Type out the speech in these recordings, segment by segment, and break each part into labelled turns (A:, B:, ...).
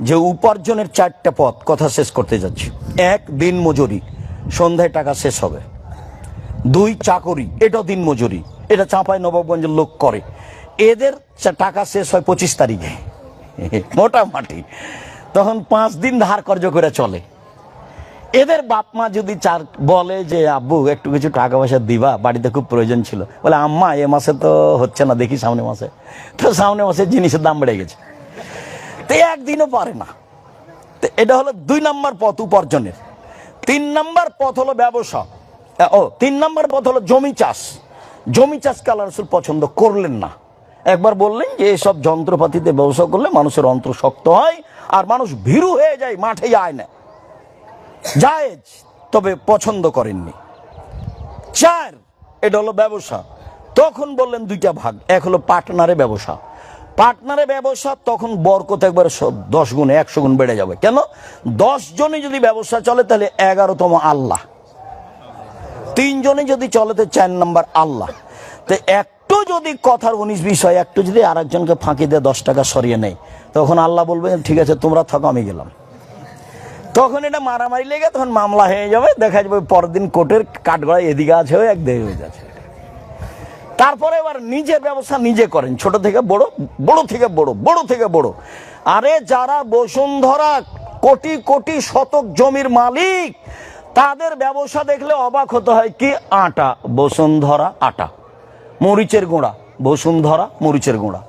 A: যে উপার্জনের চারটা পথ, কথা শেষ করতে যাচ্ছি। এক, দিন মজুরি। সন্ধ্যায় টাকা শেষ হবে। দুই, চাকরি। এটাও দিন মজুরি। এটা চাঁপাই নবাবগঞ্জের লোক করে। এদের টাকা শেষ হয় পঁচিশ তারিখে। মোটামুটি। তখন পাঁচ দিন ধার কর্য করে চলে। এদের বাপ মা যদি চার বলে যে, আব্বু, একটু কিছু টাকা পয়সা দিবা, বাড়িতে খুব প্রয়োজন ছিল। বলে, আম্মা, এ মাসে তো হচ্ছে না, দেখি সামনে মাসে। তো সামনে মাসে জিনিসের দাম বেড়ে গেছে। তো একদিনও পারে না। এটা হলো দুই নম্বর পথ উপার্জনের। তিন নম্বর পথ হলো ব্যবসা। ও, তিন নম্বর পথ হলো জমি চাষ। জমি চাষকে আল্লাহ রসুল পছন্দ করলেন না। একবার বললেন যে, এসব যন্ত্রপাতিতে ব্যবসা করলে মানুষের অন্তর শক্ত হয় আর মানুষ ভীরু হয়ে যায়, মাঠে আয় না। জায়েজ, তবে পছন্দ করেননি। চার, এটা হলো ব্যবসা। তখন বললেন দুইটা ভাগ। এক হলো পার্টনারে ব্যবসা। পার্টনারে ব্যবসা, তখন বরকত একবার দশ গুণে, একশো গুণ বেড়ে যাবে। কেন? দশ জনে যদি ব্যবসা চলে, তাহলে এগারোতম আল্লাহ। তিনজনে যদি চলে, তো চার নম্বর আল্লাহ। তো একটু যদি কথার উনিশ বিশ হয়, একটু যদি আরেকজনকে ফাঁকি দিয়ে দশ টাকা সরিয়ে নেয়, তখন আল্লাহ বলবে, ঠিক আছে, তোমরা থাকো, আমি গেলাম। তখন এটা মারামারি লেগে, তখন মামলা হয়ে যাবে, দেখা যাবে পরের দিন কোর্টের কাঠগড়ায় এদিকে আছে এক দিকে হয়ে যাচ্ছে। তারপরে এবার নিজের ব্যবসা নিজে করেন। ছোট থেকে বড় বড় থেকে বড় বড় থেকে বড়। আরে যারা বসুন্ধরা কোটি কোটি শতক জমির মালিক, তাদের ব্যবসা দেখলে অবাক হতে হয়, কি আটা? বসুন্ধরা আটা। মরিচের গুঁড়া। বসুন্ধরা মরিচের গুঁড়া।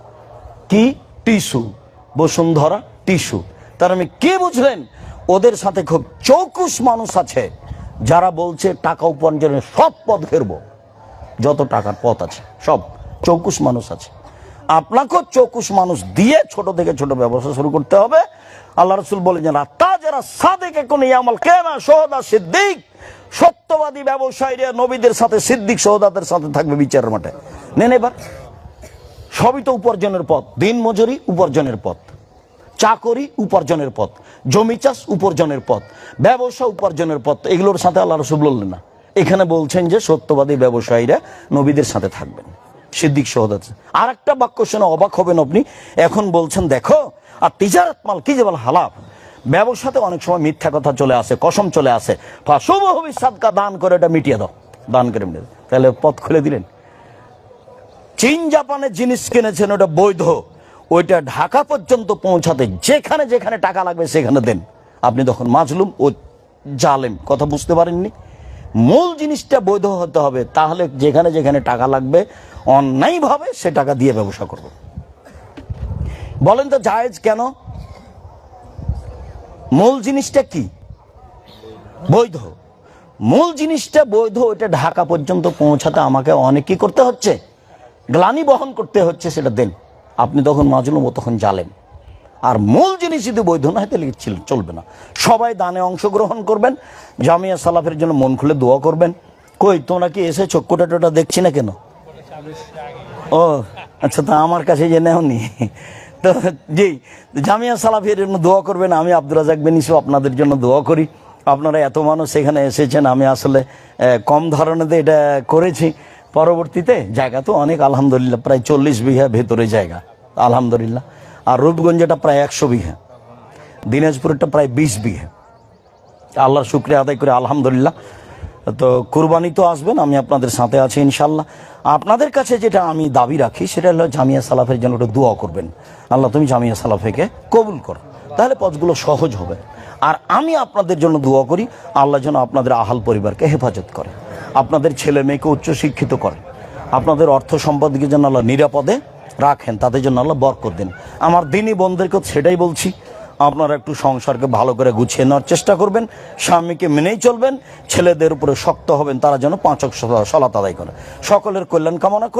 A: কি টিস্যু? বসুন্ধরা টিস্যু। তার আমি কি বুঝলেন? ওদের সাথে খুব চৌকুশ মানুষ আছে, যারা বলছে টাকা উপার্জনের সব পথ ঘেরবো। যত টাকার পথ আছে, সব চৌকুশ মানুষ আছে। আপনাকেও চৌকুশ মানুষ দিয়ে ছোট থেকে ছোট ব্যবসা শুরু করতে হবে। আল্লাহ রসুল বলে যে রাত্তা যারা সাদেকে কোন ইয়ামাল কেনা সোহদা সিদ্দিক। সত্যবাদী ব্যবসায়ীরা নবীদের সাথে, সিদ্দিক সহদাদের সাথে থাকবে বিচারের মাঠে। নেন এবার। সবই তো উপার্জনের পথ। দিন মজুরি উপার্জনের পথ। চাকরি উপার্জনের পথ। জমি চাষ উপার্জনের পথ। ব্যবসা উপার্জনের পথ। এগুলোর সাথে আল্লাহ রসুল বললেন না। এখানে বলছেন যে সত্যবাদী ব্যবসায়ীরা নবীদের সাথে থাকবেন। সিদ্দিক সহদ আছে। আর একটা বাক্য শুনে অবাক হবেন আপনি। এখন বলছেন, দেখো, আর তিজারত মাল কি যে বল হালাফ ব্যবসাতে অনেক সময় মিথ্যা কথা চলে আসে, কসম চলে আসে। শুভ সাদকা, দান করে এটা মিটিয়ে দাও। দান করে মিটিয়ে দাও। তাহলে পথ খুলে দিলেন। চীন জাপানের জিনিস কিনেছেন, ওটা বৈধ। ওইটা ঢাকা পর্যন্ত পৌঁছাতে যেখানে যেখানে টাকা লাগবে সেখানে দেন। আপনি তখন মাজলুম ও জালেম, কথা বুঝতে পারেননি? মূল জিনিসটা বৈধ হতে হবে, তাহলে যেখানে যেখানে টাকা লাগবে, অন্যায়ভাবে সে টাকা দিয়ে ব্যবসা করব। বলেন তো জায়েজ কেন? মূল জিনিসটা কি? বৈধ। মূল জিনিসটা বৈধ, ওইটা ঢাকা পর্যন্ত পৌঁছাতে আমাকে অনেক কি করতে হচ্ছে? গ্লানি বহন করতে হচ্ছে সেটা দেন। আপনি তখন মাজলুম ও তখন জালেন আর মূল জিনিস যদি বৈধ না হয়, তাহলে চলবে না। সবাই দানে অংশগ্রহণ করবেন, জামিয়া সালাফের জন্য মন খুলে দোয়া করবেন। কই, তোমরা কি এসে চক্ষুটা টোটা দেখছি না কেন? ও আচ্ছা তা আমার কাছে যে নেওনি তো, জি, জামিয়া সালাফের জন্য দোয়া করবেন, আমি আব্দুল রাজাক বেনিসু আপনাদের জন্য দোয়া করি। আপনারা এত মানুষ এখানে এসেছেন, আমি আসলে কম ধরনেতে এটা করেছি। পরবর্তীতে জায়গা তো অনেক, আলহামদুলিল্লাহ, প্রায় চল্লিশ বিঘা ভেতরে জায়গা। আলহামদুলিল্লাহ। আর রূপগঞ্জটা প্রায় একশো বিঘা। দিনাজপুরটা প্রায় বিশ বিঘা। আল্লাহর শুক্রিয়া আদায় করে আলহামদুলিল্লাহ। তো কুরবানি তো আসবেন আমি আপনাদের সাথে আছি ইনশাল্লাহ আপনাদের কাছে যেটা আমি দাবি রাখি, সেটা হলো জামিয়া সালাফের জন্য একটু দোয়া করবেন। আল্লাহ তুমি জামিয়া সালাফেকে কবুল করো। তাহলে পথগুলো সহজ হবে। আর আমি আপনাদের জন্য দোয়া করি, আল্লাহ যেন আপনাদের আহাল পরিবারকে হেফাজত করে। আপনাদের ছেলে মেয়েকে উচ্চশিক্ষিত করে। আপনাদের অর্থ সম্পদকে যেন আল্লাহ নিরাপদে রাখেন, তাদের জন্য আল্লাহ বরকত দিন। আমার দিনই বন্ধুদেরকেও সেটাই বলছি, আপনারা একটু সংসারকে ভালো করে গুছিয়ে নেওয়ার চেষ্টা করবেন, স্বামীকে মেনেই চলবেন, ছেলেদের উপরে শক্ত হবেন, তারা যেন পাঁচক সলাত আদায় করে। সকলের কল্যাণ কামনা করে।